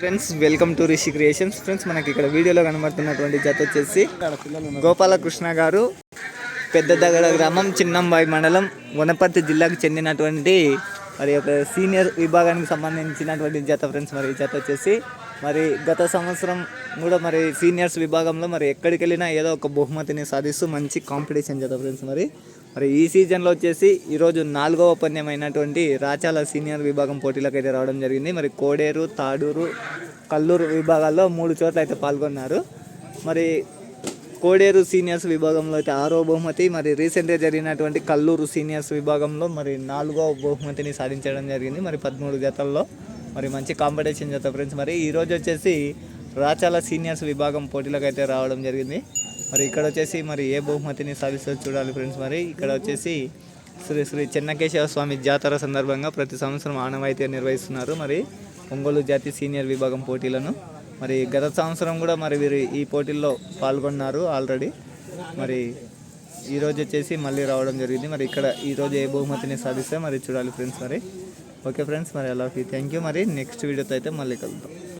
Friends welcome to Rishi creations friends మనకి ఇక్కడ వీడియోలో కనబడుతున్నటువంటి జత వచ్చేసి గోపాలకృష్ణ గారు పెద్ద దగ్గర గ్రామం చిన్నంబాయి మండలం వనపర్తి జిల్లాకు చెందినటువంటి మరి ఒక సీనియర్ విభాగానికి సంబంధించినటువంటి జత ఫ్రెండ్స్ మరి జత వచ్చేసి. మరి గత సంవత్సరం కూడా మరి సీనియర్స్ విభాగంలో మరి ఎక్కడికి వెళ్ళినా ఏదో ఒక బహుమతిని సాధిస్తూ మంచి కాంపిటీషన్ జత ఫ్రెండ్స్ మరి. మరి ఈ సీజన్లో వచ్చేసి ఈరోజు నాలుగవ అయినటువంటి రాచాల సీనియర్ విభాగం పోటీలకు అయితే రావడం జరిగింది. మరి కోడేరు తాడూరు కల్లూరు విభాగాల్లో మూడు చోట్ల అయితే పాల్గొన్నారు. మరి కోడేరు సీనియర్స్ విభాగంలో అయితే ఆరో బహుమతి మరి రీసెంట్గా జరిగినటువంటి కల్లూరు సీనియర్స్ విభాగంలో మరి నాలుగో బహుమతిని సాధించడం జరిగింది. మరి పదమూడు జతల్లో మరి మంచి కాంపిటీషన్ జత ఫ్రెండ్స్ మరి ఈరోజు వచ్చేసి రాచాల సీనియర్స్ విభాగం పోటీలకు అయితే రావడం జరిగింది. మరి ఇక్కడ వచ్చేసి మరి ఏ బహుమతిని సాధిస్తో చూడాలి ఫ్రెండ్స్ మరి. ఇక్కడ వచ్చేసి శ్రీ శ్రీ చెన్నకేశవ స్వామి జాతర సందర్భంగా ప్రతి సంవత్సరం ఆనవాయితీ నిర్వహిస్తున్నారు మరి. ఒంగోలు జాతి సీనియర్ విభాగం పోటీలను. మరి గత సంవత్సరం కూడా మరి వీరు ఈ పోటీల్లో పాల్గొన్నారు ఆల్రెడీ. మరి ఈరోజు వచ్చేసి మళ్ళీ రావడం జరిగింది. మరి ఇక్కడ ఈరోజు ఏ బహుమతిని సాధిస్తే మరి చూడాలి ఫ్రెండ్స్ మరి. ఓకే ఫ్రెండ్స్ మరి అలా. థ్యాంక్ యూ మరి. నెక్స్ట్ వీడియోతో అయితే మళ్ళీ కలుద్దాం.